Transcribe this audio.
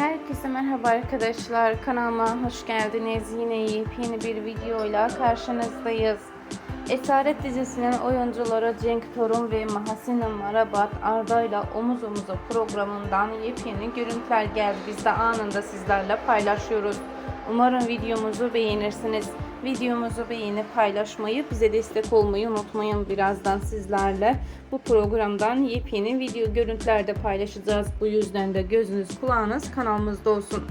Herkese merhaba arkadaşlar. Kanalıma hoş geldiniz. Yine yepyeni bir videoyla karşınızdayız. Esaret dizisinin oyuncuları Cenk Torun ve Mahsin Marabat Arda ile Omuz Omuza programından yepyeni görüntüler geldi. Biz de anında sizlerle paylaşıyoruz. Umarım videomuzu beğenirsiniz. Videomuzu beğenip paylaşmayı, bize destek olmayı unutmayın. Birazdan sizlerle bu programdan yepyeni video görüntüler de paylaşacağız. Bu yüzden de gözünüz kulağınız kanalımızda olsun.